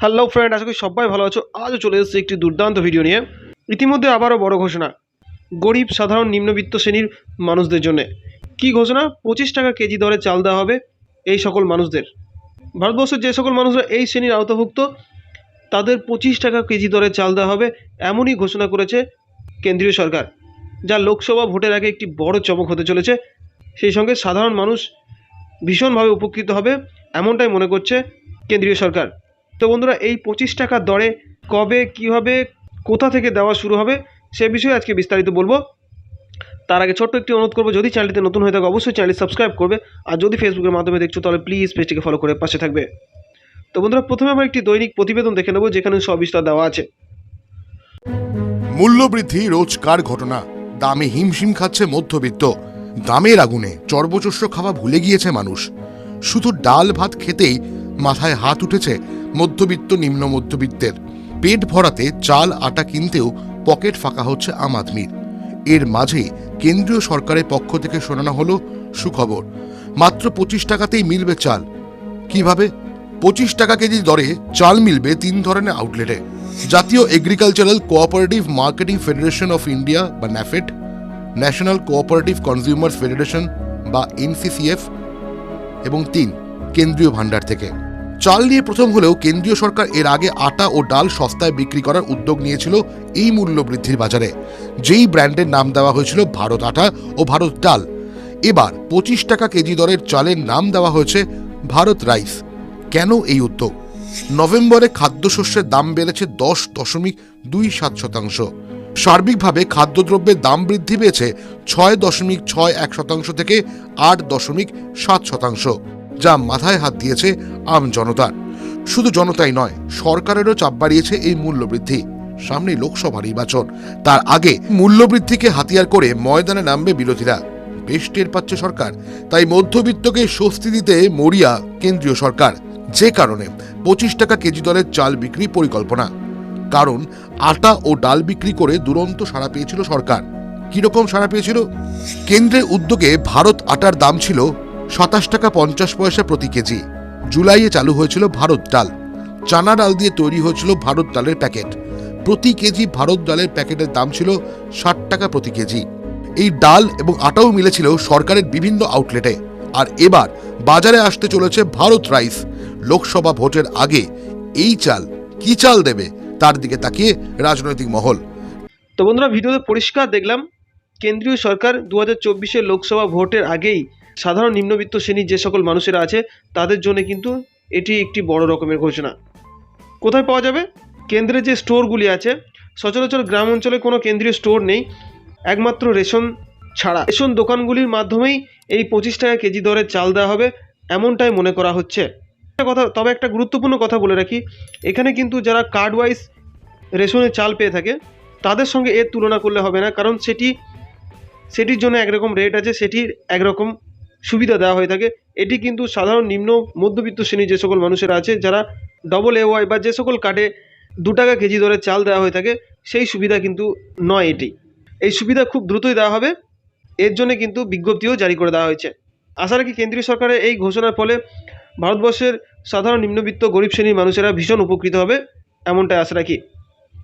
Hello friend আশা করি সবাই ভালো আছো। আজও চলে এসেছে একটি দুর্দান্ত ভিডিও নিয়ে। ইতিমধ্যে আবারও বড় ঘোষণা, গরিব সাধারণ নিম্নবিত্ত শ্রেণির মানুষদের জন্য। কি ঘোষণা? পঁচিশ টাকা কেজি দরে চাল দেওয়া হবে এই সকল মানুষদের। ভারতবর্ষের যে সকল মানুষরা এই শ্রেণির আওতাভুক্ত, তাদের পঁচিশ টাকা কেজি দরে চাল দেওয়া হবে এমনই ঘোষণা করেছে কেন্দ্রীয় সরকার, যা লোকসভা ভোটের আগে একটি বড় চমক হতে চলেছে। সেই সঙ্গে সাধারণ মানুষ ভীষণভাবে উপকৃত হবে, এমনটাই মনে করছে কেন্দ্রীয় সরকার। তো বন্ধুরা, এই পঁচিশ টাকার দরে কবে কীভাবে কোথা থেকে দেওয়া শুরু হবে, সে বিষয়ে আজকে বিস্তারিত বলব। তার আগে ছোট্ট একটি অনুরোধ করব, যদি চ্যানেলটিতে নতুন হয়ে থাকে, অবশ্যই চ্যানেলটি সাবস্ক্রাইব করবে। আর যদি ফেসবুকের মাধ্যমে দেখছ, তাহলে প্লিজ পেজটিকে ফলো করে পাশে থাকবে। তো বন্ধুরা, প্রথমে আমরা একটি দৈনিক প্রতিবেদন দেখে নেব, যেখানে সবিস্তার দেওয়া আছে। মূল্যবৃদ্ধি রোজকার ঘটনা। দামে হিমশিম খাচ্ছে মধ্যবিত্ত। দামের আগুনে চর্বচস্য খাওয়া ভুলে গিয়েছে মানুষ। শুধু ডাল ভাত খেতেই মাথায় হাত উঠেছে মধ্যবিত্ত, নিম্ন মধ্যবিত্তের। পেট ভরাতে চাল, আটা কিনতেও পকেট ফাঁকা হচ্ছে আম আদমির। এর মাঝেই কেন্দ্রীয় সরকারের পক্ষ থেকে শোনানো হলো সুখবর। মাত্র পঁচিশ টাকাতেই মিলবে চাল। কীভাবে? পঁচিশ টাকা কেজি দরে চাল মিলবে তিন ধরনের আউটলেটে। জাতীয় agricultural cooperative marketing federation of India বা NAFED national cooperative consumer federation বা এনসিসিএফ এবং তিন কেন্দ্রীয় ভাণ্ডার থেকে। চাল নিয়ে প্রথম হলেও কেন্দ্রীয় সরকার এর আগে আটা ও ডাল সস্তায় বিক্রি করার উদ্যোগ নিয়েছিল এই মূল্য বৃদ্ধির বাজারে। যেই ব্র্যান্ডের নাম দেওয়া হয়েছিল ভারত আটা ও ভারত ডাল। এবার পঁচিশ টাকা কেজি দরের চালের নাম দেওয়া হয়েছে ভারত রাইস। কেন এই উদ্যোগ? নভেম্বরে খাদ্যশস্যের দাম বেড়েছে দশ দশমিক দুই সাত শতাংশ। সার্বিকভাবে খাদ্যদ্রব্যের দাম বৃদ্ধি পেয়েছে ছয় দশমিক ছয় এক শতাংশ থেকে আট দশমিক সাত শতাংশ। যা মাথায় হাত দিয়েছে আম জনতার। শুধু জনতাই নয়, সরকারেরও চাপ বাড়িয়েছে এই মূল্যবৃদ্ধি। সামনে লোকসভা নির্বাচন। তার আগে মূল্যবৃদ্ধিকে হাতিয়ার করে ময়দানে নামবে বিরোধীরা। বেশ টের পাচ্ছে সরকার। তাই মধ্যবিত্তকে স্বস্তি দিতে মরিয়া কেন্দ্রীয় সরকার। যে কারণে পঁচিশ টাকা কেজি দরের চাল বিক্রি পরিকল্পনা। কারণ আটা ও ডাল বিক্রি করে দুরন্ত সাড়া পেয়েছিল সরকার। কীরকম সাড়া পেয়েছিল? কেন্দ্রের উদ্যোগে ভারত আটার দাম ছিল সাতাশ টাকা পঞ্চাশ পয়সা প্রতি কেজি। জুলাইয়ে চালু হয়েছিল ভারত ডাল। চানা ডাল দিয়ে তৈরি হয়েছিল ভারত ডালের প্যাকেট। প্রতি কেজি ভারত ডালের প্যাকেটের দাম ছিল ষাট টাকা প্রতি কেজি। এই ডাল এবং আটাও মিলেছিল সরকারের বিভিন্ন আউটলেটে। আর এবার বাজারে আসতে চলেছে ভারত রাইস। লোকসভা ভোটের আগে এই চাল কি চাল দেবে তার দিকে তাকিয়ে রাজনৈতিক মহল। তো বন্ধুরা ভিডিওতে পরিষ্কার দেখলাম। কেন্দ্রীয় সরকার দু হাজার লোকসভা ভোটের আগেই সাধারণ নিম্নবিত্ত শ্রেণির যে সকল মানুষেরা আছে, তাদের জন্য কিন্তু এটি একটি বড় রকমের ঘোষণা। কোথায় পাওয়া যাবে? কেন্দ্রের যে স্টোরগুলি আছে, সচরাচর গ্রাম অঞ্চলে কোনো কেন্দ্রীয় স্টোর নেই, একমাত্র রেশন ছাড়া। রেশন দোকানগুলির মাধ্যমেই এই পঁচিশ টাকা কেজি দরে চাল দেওয়া হবে, এমনটাই মনে করা হচ্ছে। কথা, তবে একটা গুরুত্বপূর্ণ কথা বলে রাখি, এখানে কিন্তু যারা কার্ড ওয়াইজ রেশনের চাল পেয়ে থাকে, তাদের সঙ্গে এর তুলনা করলে হবে না, কারণ সেটি, সেটির জন্য একরকম রেট আছে, সেটির একরকম সুবিধা দেওয়া হয়ে থাকে। এটি কিন্তু সাধারণ নিম্ন মধ্যবিত্ত শ্রেণির যে সকল মানুষেরা আছে, যারা ডবল এ ওয়াই বা যে সকল কার্ডে দু টাকা কেজি দরে চাল দেওয়া হয়ে থাকে, সেই সুবিধা কিন্তু নয় এটি। এই সুবিধা খুব দ্রুতই দেওয়া হবে। এর জন্য কিন্তু বিজ্ঞপ্তিও জারি করে দেওয়া হয়েছে। আশা রাখি কেন্দ্রীয় সরকারের এই ঘোষণার ফলে ভারতবর্ষের সাধারণ নিম্নবিত্ত গরিব শ্রেণির মানুষেরা ভীষণ উপকৃত হবে, এমনটাই আশা রাখি।